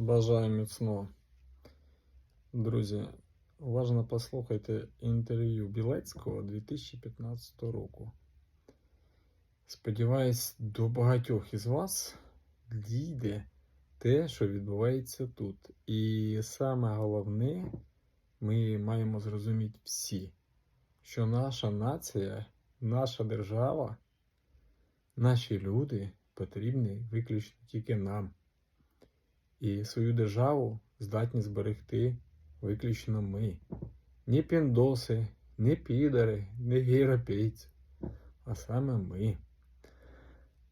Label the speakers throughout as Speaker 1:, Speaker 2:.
Speaker 1: Бажаю міцного. Друзі, уважно послухайте інтерв'ю Білецького 2015 року. Сподіваюсь, до багатьох із вас дійде те, що відбувається тут. І саме головне, ми маємо зрозуміти всі, що наша нація, наша держава, наші люди потрібні виключно тільки нам. І свою державу здатні зберегти виключно ми. Не піндоси, не підари, не європейці, а саме ми.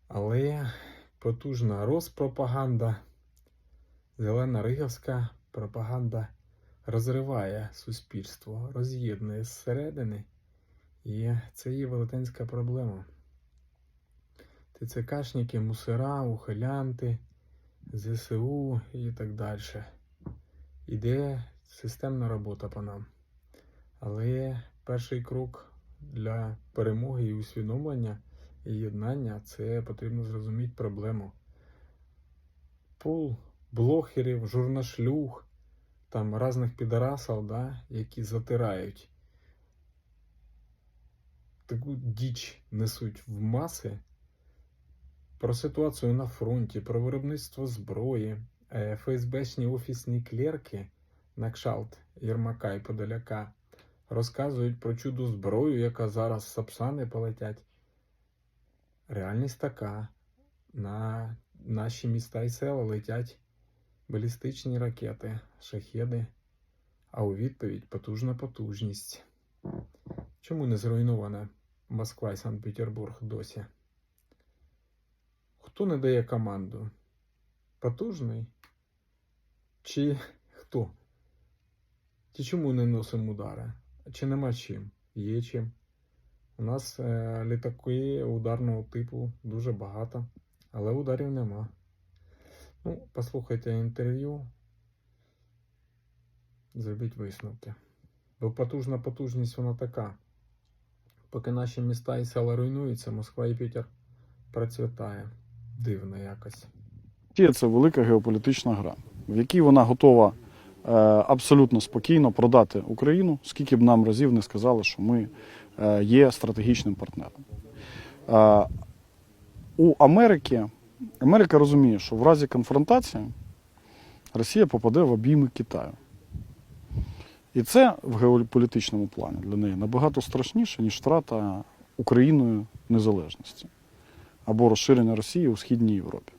Speaker 1: Але потужна розпропаганда, зелена риговська пропаганда розриває суспільство, роз'єднує зсередини. І це є велетенська проблема. ТЦКшники, мусора, ухилянти. ЗСУ і так далі. Іде системна робота по нам. Але перший крок для перемоги і усвідомлення і єднання це потрібно зрозуміти проблему. Пул блогерів, журнашлюг, там різних підарасів, да, які затирають. Таку діч несуть в маси про ситуацію на фронті, про виробництво зброї, е, ФСБшні офісні клерки на кшалт Єрмака і Подоляка розказують про чудо зброю, яка зараз Сапсани полетять. Реальність така. На наші міста і села летять балістичні ракети, шахеди, а у відповідь потужна потужність. Чому не зруйнована Москва і Санкт-Петербург досі? Хто не дає команду? Потужний? Чи хто? Чи чому не носимо удари? Чи нема чим? Є чим. У нас е, літаки ударного типу дуже багато, але ударів нема. Ну, послухайте інтерв'ю. Зробіть висновки. Бо потужна потужність вона така. Поки наші міста і села руйнуються, Москва і Пітер процвітає дивно якось.
Speaker 2: Росія це велика геополітична гра, в якій вона готова е, абсолютно спокійно продати Україну, скільки б нам разів не сказали, що ми е, є стратегічним партнером. Е, у Америки Америка розуміє, що в разі конфронтації Росія попаде в обійми Китаю. І це в геополітичному плані для неї набагато страшніше, ніж втрата Україною незалежності або розширення Росії у Східній Європі.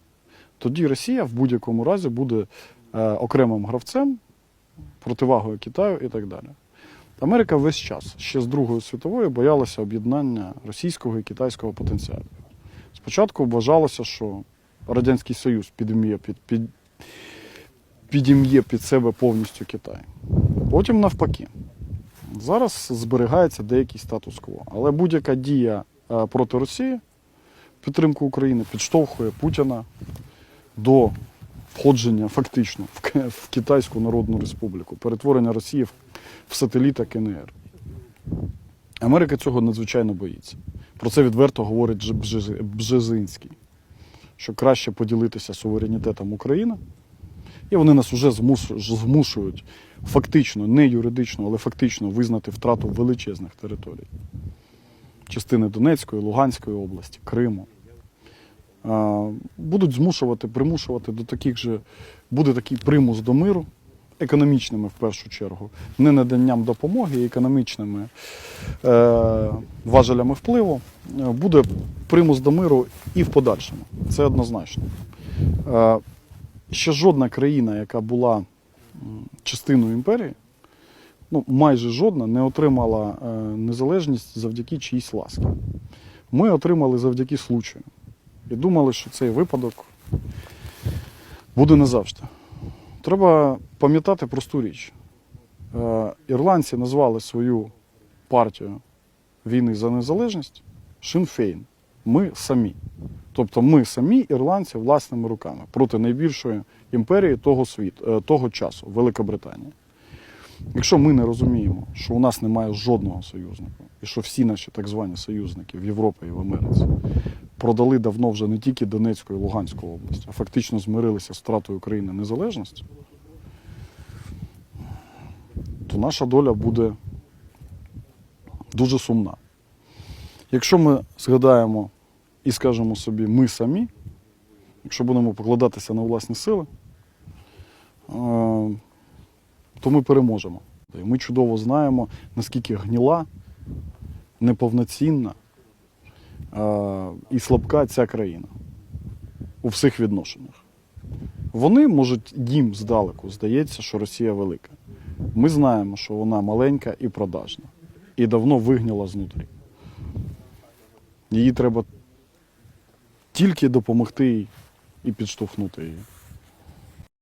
Speaker 2: Тоді Росія в будь-якому разі буде е, окремим гравцем, противагою Китаю і так далі. Америка весь час ще з Другої світової боялася об'єднання російського і китайського потенціалів. Спочатку вважалося, що Радянський Союз підім'є під, під, підім'є під себе повністю Китай. Потім навпаки. Зараз зберігається деякий статус-кво. Але будь-яка дія е, проти Росії підтримку України підштовхує Путіна до входження фактично в Китайську Народну Республіку, перетворення Росії в- сателіта КНР. Америка цього надзвичайно боїться. Про це відверто говорить Бжезинський, що краще поділитися суверенітетом України, і вони нас вже змушують фактично, не юридично, але фактично визнати втрату величезних територій частини Донецької, Луганської області, Криму. Будуть змушувати, примушувати до таких же, буде такий примус до миру, економічними в першу чергу, не наданням допомоги, економічними е, важелями впливу. Е, Буде примус до миру і в подальшому. Це однозначно. Е, ще жодна країна, яка була частиною імперії, ну, майже жодна не отримала е, незалежність завдяки чиїсь ласки. Ми отримали завдяки случаю. І думали, що цей випадок буде не завжди. Треба пам'ятати просту річ. Е, ірландці назвали свою партію війни за незалежність Шинфейн. Ми самі. Тобто ми самі ірландці власними руками проти найбільшої імперії того світу, е, того часу Великобританії. Якщо ми не розуміємо, що у нас немає жодного союзника, і що всі наші так звані союзники в Європі і в Америці продали давно вже не тільки Донецьку і Луганську область, а фактично змирилися з втратою України незалежності, то наша доля буде дуже сумна. Якщо ми згадаємо і скажемо собі ми самі, якщо будемо покладатися на власні сили, е, то ми переможемо. Ми чудово знаємо, наскільки гніла, неповноцінна і слабка ця країна у всіх відношеннях. Вони, можуть, їм здалеку здається, що Росія велика. Ми знаємо, що вона маленька і продажна, і давно вигніла знутрі. Її треба тільки допомогти їй і підштовхнути її.